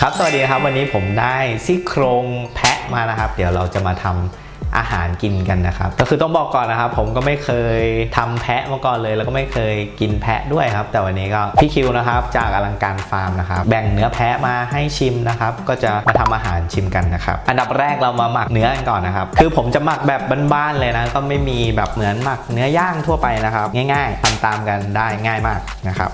ครับสวัสดีครับวันนี้ผมได้ซี่โครงแพะมานะครับ เดี๋ยวเราจะมาทำอาหารกินกันนะครับ ก็คือต้องบอกก่อนนะครับ ผมก็ไม่เคยทำแพะมาก่อนเลย แล้วก็ไม่เคยกินแพะด้วยครับ แต่วันนี้ก็พี่คิวนะครับ จากอลังการฟาร์มนะครับ แบ่งเนื้อแพะมาให้ชิมนะครับ ก็จะมาทำอาหารชิมกันนะครับ อันดับแรกเรามาหมักเนื้อกันก่อนนะครับ คือผมจะหมักแบบบ้านๆเลยนะ ก็ไม่มีแบบเหมือนหมักเนื้อย่างทั่วไปนะครับ ง่าย ๆทำตามกันได้ง่ายมากนะครับ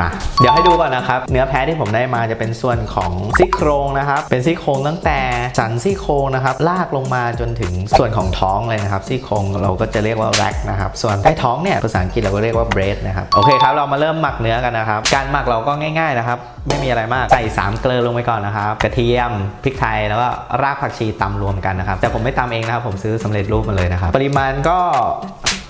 มา เดี๋ยวให้ดูก่อนนะครับ เนื้อแพะที่ผมได้มาจะเป็นส่วนของซี่โครงนะครับ เป็นซี่โครงตั้งแต่สันซี่โครงนะครับ ลากลงมาจนถึงส่วนของท้องเลยนะครับ ซี่โครงเราก็จะเรียกว่าแร็กนะครับ ส่วนใต้ท้องเนี่ยภาษาอังกฤษเราก็เรียกว่าเบรดนะครับ โอเคครับ เรามาเริ่มหมักเนื้อกันนะครับ การหมักเราก็ง่าย ๆนะครับ ไม่มีอะไรมาก ใส่3เกลือลงไปก่อนนะครับ กระเทียม พริกไทย แล้วก็รากผักชีตำรวมกันนะครับ แต่ผมไม่ตำเองนะครับ ผมซื้อสำเร็จรูปมาเลยนะครับ ปริมาณก็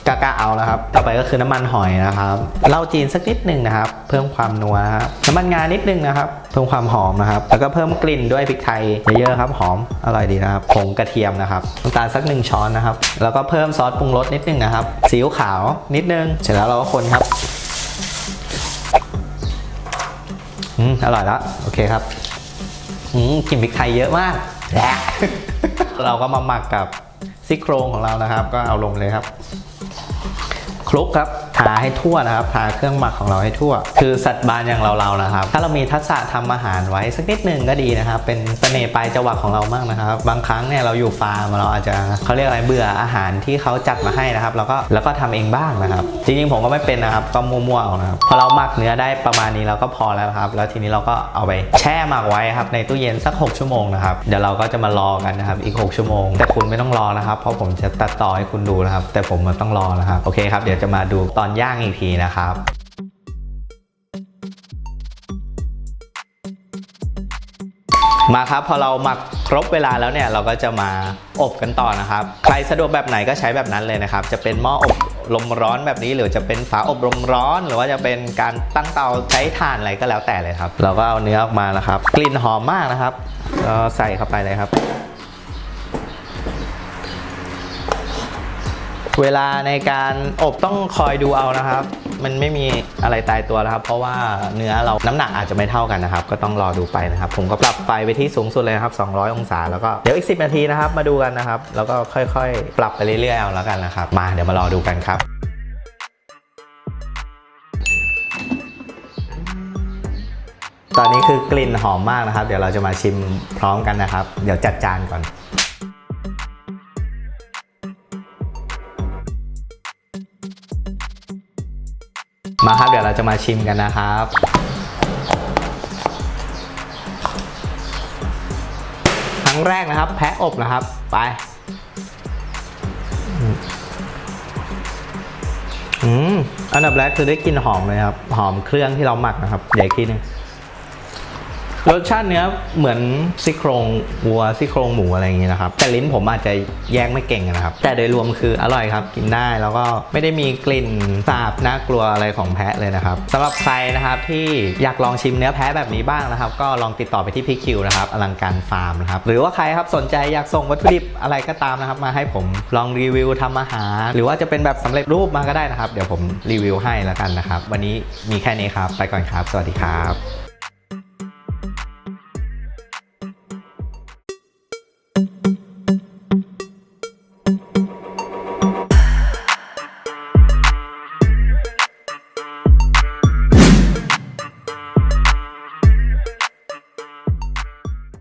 กากาเอานะครับ ต่อไปก็คือน้ำมันหอยนะครับเหล้าจีนสักนิดหนึ่งนะครับ เพิ่มความนัวนะครับน้ำมันงานิดนึงนะครับ เพิ่มความหอมนะครับ แล้วก็เพิ่มกลิ่นด้วยพริกไทยเยอะๆครับ หอมอร่อยดีนะครับผงกระเทียมนะครับน้ำตาลสักหนึ่งช้อนนะครับ แล้วก็เพิ่มซอสปรุงรสนิดนึงนะครับซีอิ๊วขาวนิดนึง เสร็จแล้วเราก็คนครับอืมอร่อยแล้วโอเคครับอืมกลิ่นพริกไทยเยอะมากแหละเราก็มาหมักกับซี่โครงของเรานะครับ ก็เอาลงเลยครับ คลุกครับ ทาให้ทั่วนะครับ ทาเครื่องหมักของเราให้ทั่ว คือสัตว์บานอย่างเราๆนะครับ ถ้าเรามีทักษะทำอาหารไว้สักนิดหนึ่งก็ดีนะครับ เป็นเสน่ห์ปลายจวักของเรามากนะครับ บางครั้งเนี่ยเราอยู่ฟาร์มเราอาจจะเขาเรียกอะไรเบื่ออาหารที่เขาจัดมาให้นะครับ แล้วก็แล้วก็ทำเองบ้างนะครับ จริงๆผมก็ไม่เป็นนะครับ ก็มั่วๆเอานะครับพอเราหมักเนื้อได้ประมาณนี้เราก็พอแล้วครับ แล้วทีนี้เราก็เอาไปแช่หมักไว้ครับในตู้เย็นสัก 6 ชั่วโมงนะครับ เดี๋ยวเราก็จะมารอกันนะครับอีก 6 ชั่วโมง แต่คุณไม่ต้องรอนะครับ เพราะผมจะตัดต่อให้คุณดูนะครับ แต่ผมมันต้องรอนะครับ โอเคครับ เดี๋ยวจะมาดูตอนย่างอีกทีนะครับมาครับพอเราหมักครบเวลาแล้วเนี่ยเราก็จะมาอบกันต่อนะครับ ใครสะดวกแบบไหนก็ใช้แบบนั้นเลยนะครับ จะเป็นหม้ออบลมร้อนแบบนี้ หรือจะเป็นฝาอบลมร้อน หรือว่าจะเป็นการตั้งเตาใช้ถ่านอะไรก็แล้วแต่เลยครับ เราก็เอาเนื้อออกมานะครับ กลิ่นหอมมากนะครับก็ใส่เข้าไปเลยครับ เวลาในการอบต้องคอยดูเอานะครับ มันไม่มีอะไรตายตัวแล้วครับ เพราะว่าเนื้อเราน้ำหนักอาจจะไม่เท่ากันนะครับ ก็ต้องรอดูไปนะครับ ผมก็ปรับไฟไปที่สูงสุดเลยนะครับ 200 องศา แล้วก็เดี๋ยวอีก 10 นาทีนะครับ มาดูกันนะครับ แล้วก็ค่อยๆ ปรับไปเรื่อยๆเอาแล้วกันนะครับ มาเดี๋ยวมารอดูกันครับตอนนี้คือกลิ่นหอมมากนะครับ เดี๋ยวเราจะมาชิมพร้อมกันนะครับ เดี๋ยวจัดจานก่อน มาครับเดี๋ยวเราจะมาชิมกันนะครับ ครั้งแรกนะครับแพะอบนะครับ ไป อืม อันดับแรกคือได้กลิ่นหอมเลยครับ หอมเครื่องที่เราหมักนะครับ เดี๋ยวอีกทีหนึง รสชาติเนื้อเหมือนซี่โครงวัวซี่โครงหมูอะไรอย่างงี้นะครับ แต่ลิ้นผมอาจจะแยกไม่เก่งนะครับ แต่โดยรวมคืออร่อยครับกินได้แล้วก็ไม่ได้มีกลิ่นสาบน่ากลัวอะไรของแพะเลยนะครับสำหรับใครนะครับที่อยากลองชิมเนื้อแพะแบบนี้บ้างนะครับ ก็ลองติดต่อไปที่พี่คิวนะครับอลังการฟาร์มนะครับหรือว่าใครครับสนใจอยากส่งวัตถุดิบอะไรก็ตามนะครับมาให้ผมลองรีวิวทำอาหาร หรือว่าจะเป็นแบบสำเร็จรูปมาก็ได้นะครับ เดี๋ยวผมรีวิวให้แล้วกันนะครับ วันนี้มีแค่นี้ครับ ไปก่อนครับ สวัสดีครับ thank you